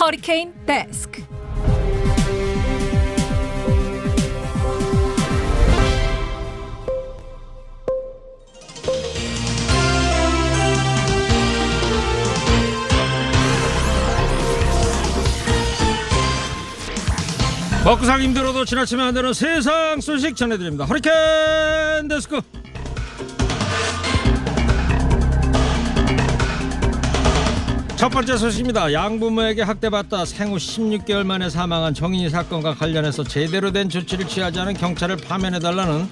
허리 먹고 힘들어도 지나치면 안 되는 세상 소식 전해드립니다. 허리케인 데스크. 첫 번째 소식입니다. 양부모에게 학대받다 생후 16개월 만에 사망한 정인이 사건과 관련해서 제대로 된 조치를 취하지 않은 경찰을 파면해달라는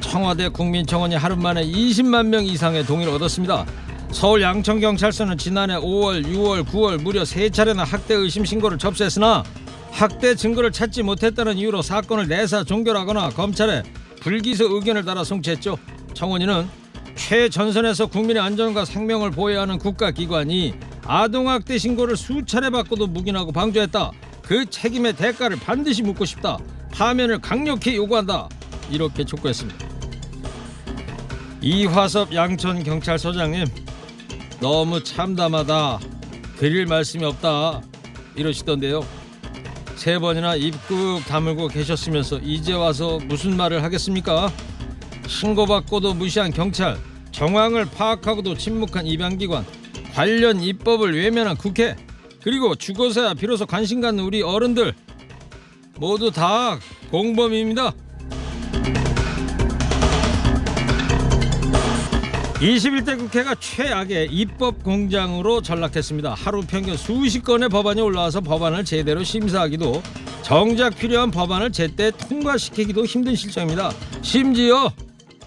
청와대 국민청원이 하루 만에 20만 명 이상의 동의를 얻었습니다. 서울 양천경찰서는 지난해 5월, 6월, 9월 무려 세 차례나 학대 의심 신고를 접수했으나 학대 증거를 찾지 못했다는 이유로 사건을 내사 종결하거나 검찰에 불기소 의견을 달아 송치했죠. 청원인은 최전선에서 국민의 안전과 생명을 보호해야 하는 국가기관이 아동학대 신고를 수차례 받고도 묵인하고 방조했다. 그 책임의 대가를 반드시 묻고 싶다. 파면을 강력히 요구한다. 이렇게 촉구했습니다. 이화섭 양천 경찰서장님 너무 참담하다. 드릴 말씀이 없다. 이러시던데요. 세 번이나 입국 다물고 계셨으면서 이제 와서 무슨 말을 하겠습니까? 신고받고도 무시한 경찰, 정황을 파악하고도 침묵한 입양기관, 관련 입법을 외면한 국회, 그리고 죽어서야 비로소 관심 갖는 우리 어른들 모두 다 공범입니다. 21대 국회가 최악의 입법 공장으로 전락했습니다. 하루 평균 수십 건의 법안이 올라와서 법안을 제대로 심사하기도 정작 필요한 법안을 제때 통과시키기도 힘든 실정입니다. 심지어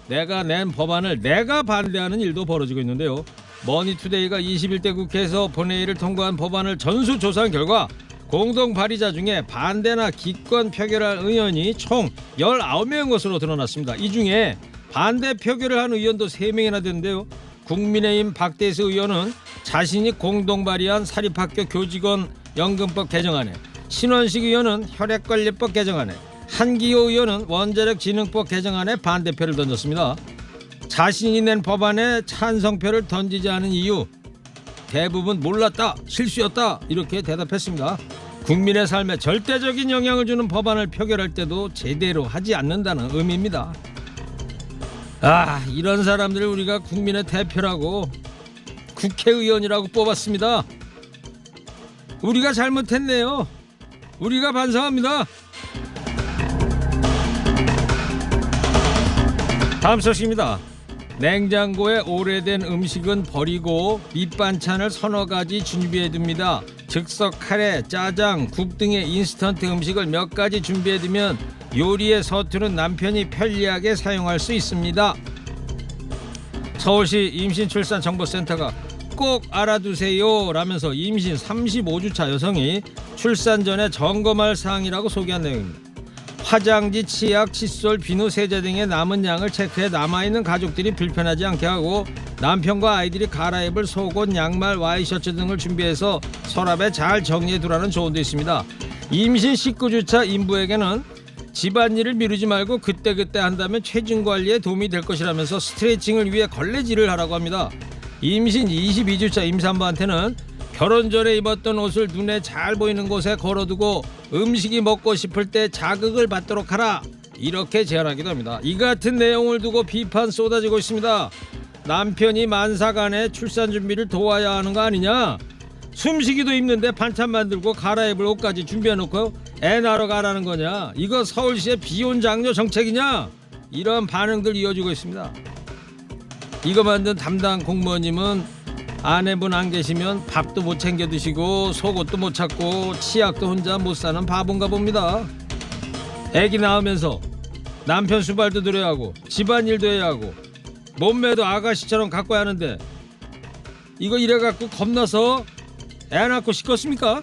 내가 낸 법안을 내가 반대하는 일도 벌어지고 있는데요. 머니투데이가 21대 국회에서 본회의를 통과한 법안을 전수 조사한 결과 공동 발의자 중에 반대나 기권 표결할 의원이 총 19명인 것으로 드러났습니다. 이 중에 반대 표결을 한 의원도 3명이나 되는데요. 국민의힘 박대수 의원은 자신이 공동 발의한 사립학교 교직원 연금법 개정안에 신원식 의원은 혈액관리법 개정안에 한기호 의원은 원자력진흥법 개정안에 반대표를 던졌습니다. 자신이 낸 법안에 찬성표를 던지지 않은 이유 대부분 몰랐다 실수였다 이렇게 대답했습니다. 국민의 삶에 절대적인 영향을 주는 법안을 표결할 때도 제대로 하지 않는다는 의미입니다. 아 이런 사람들을 우리가 국민의 대표라고 국회의원이라고 뽑았습니다. 우리가 잘못했네요. 우리가 반성합니다. 다음 소식입니다. 냉장고에 오래된 음식은 버리고 밑반찬을 서너 가지 준비해 둡니다. 즉석 카레, 짜장, 국 등의 인스턴트 음식을 몇 가지 준비해 두면 요리의 서투른 남편이 편리하게 사용할 수 있습니다. 서울시 임신출산정보센터가 꼭 알아두세요 라면서 임신 35주차 여성이 출산 전에 점검할 사항이라고 소개한 내용입니다. 화장지, 치약, 칫솔, 비누, 세제 등의 남은 양을 체크해 남아있는 가족들이 불편하지 않게 하고 남편과 아이들이 갈아입을 속옷, 양말, 와이셔츠 등을 준비해서 서랍에 잘 정리해 두라는 조언도 있습니다. 임신 19주차 인부에게는 집안일을 미루지 말고 그때그때 한다면 체중 관리에 도움이 될 것이라면서 스트레칭을 위해 걸레질을 하라고 합니다. 임신 22주차 임산부한테는 결혼 전에 입었던 옷을 눈에 잘 보이는 곳에 걸어두고 음식이 먹고 싶을 때 자극을 받도록 하라 이렇게 제안하기도 합니다. 이 같은 내용을 두고 비판 쏟아지고 있습니다. 남편이 만사간에 출산 준비를 도와야 하는 거 아니냐? 숨쉬기도 힘든데 반찬 만들고 갈아입을 옷까지 준비해놓고 애 낳으러 가라는 거냐? 이거 서울시의 비혼 장려 정책이냐? 이런 반응들 이어지고 있습니다. 이거 만든 담당 공무원님은 아내분 안 계시면 밥도 못 챙겨 드시고 속옷도 못 찾고 치약도 혼자 못 사는 바본가 봅니다. 애기 낳으면서 남편 수발도 들여야 하고 집안일도 해야 하고 몸매도 아가씨처럼 가꿔야 하는데 이거 이래 갖고 겁나서 애 낳고 싶겠습니까?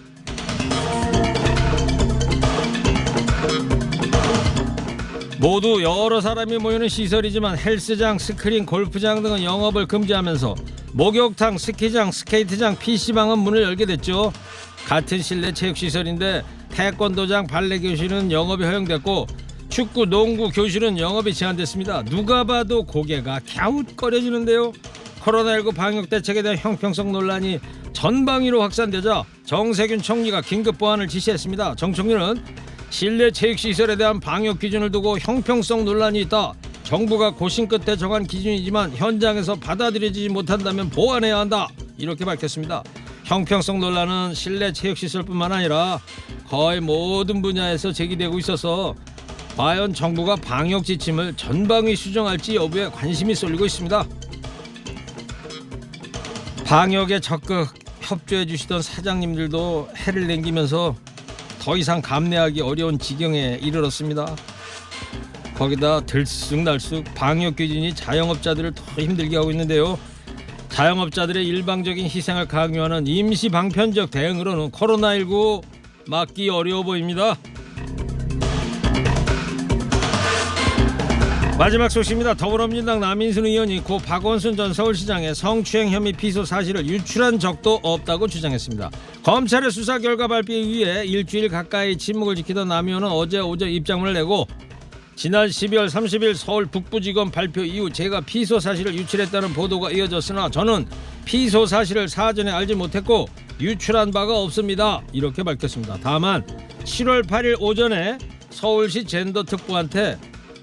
모두 여러 사람이 모이는 시설이지만 헬스장, 스크린, 골프장 등은 영업을 금지하면서 목욕탕, 스키장, 스케이트장, PC방은 문을 열게 됐죠. 같은 실내 체육시설인데 태권도장, 발레 교실은 영업이 허용됐고 축구, 농구, 교실은 영업이 제한됐습니다. 누가 봐도 고개가 갸웃거려지는데요. 코로나19 방역 대책에 대한 형평성 논란이 전방위로 확산되자 정세균 총리가 긴급 보완을 지시했습니다. 정 총리는 실내 체육 시설에 대한 방역 기준을 두고 형평성 논란이 있다. 정부가 고심 끝에 정한 기준이지만 현장에서 받아들여지지 못한다면 보완해야 한다. 이렇게 밝혔습니다. 형평성 논란은 실내 체육 시설뿐만 아니라 거의 모든 분야에서 제기되고 있어서 과연 정부가 방역 지침을 전방위 수정할지 여부에 관심이 쏠리고 있습니다. 방역에 적극 협조해 주시던 사장님들도 해를 남기면서 더 이상 감내하기 어려운 지경에 이르렀습니다. 거기다 들쑥날쑥 방역 기준이 자영업자들을 더 힘들게 하고 있는데요. 자영업자들의 일방적인 희생을 강요하는 임시 방편적 대응으로는 코로나19 막기 어려워 보입니다. 마지막 소식입니다. 더불어민주당 남인순 의원이 고 박원순 전 서울시장의 성추행 혐의 피소 사실을 유출한 적도 없다고 주장했습니다. 검찰의 수사 결과 발표에 의해 일주일 가까이 침묵을 지키던 남 의원은 어제 오전 입장문을 내고 지난 12월 30일 서울 북부지검 발표 이후 제가 피소 사실을 유출했다는 보도가 이어졌으나 저는 피소 사실을 사전에 알지 못했고 유출한 바가 없습니다. 이렇게 밝혔습니다. 다만 7월 8일 오전에 서울시 젠더 특보한테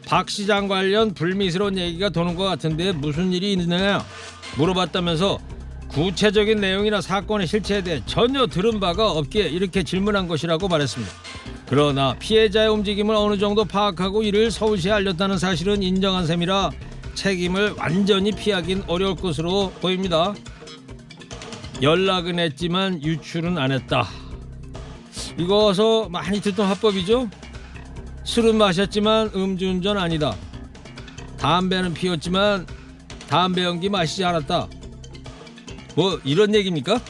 박 시장 관련 불미스러운 얘기가 도는 것 같은데 무슨 일이 있느냐 물어봤다면서 구체적인 내용이나 사건의 실체에 대해 전혀 들은 바가 없기에 이렇게 질문한 것이라고 말했습니다. 그러나 피해자의 움직임을 어느 정도 파악하고 이를 서울시에 알렸다는 사실은 인정한 셈이라 책임을 완전히 피하긴 어려울 것으로 보입니다. 연락은 했지만 유출은 안 했다. 이거서 많이 듣던 화법이죠? 술은 마셨지만 음주운전 아니다. 담배는 피웠지만 담배 연기 마시지 않았다. 뭐 이런 얘기입니까?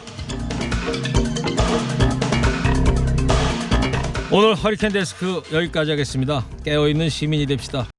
오늘 허리케인 데스크 여기까지 하겠습니다. 깨어있는 시민이 됩시다.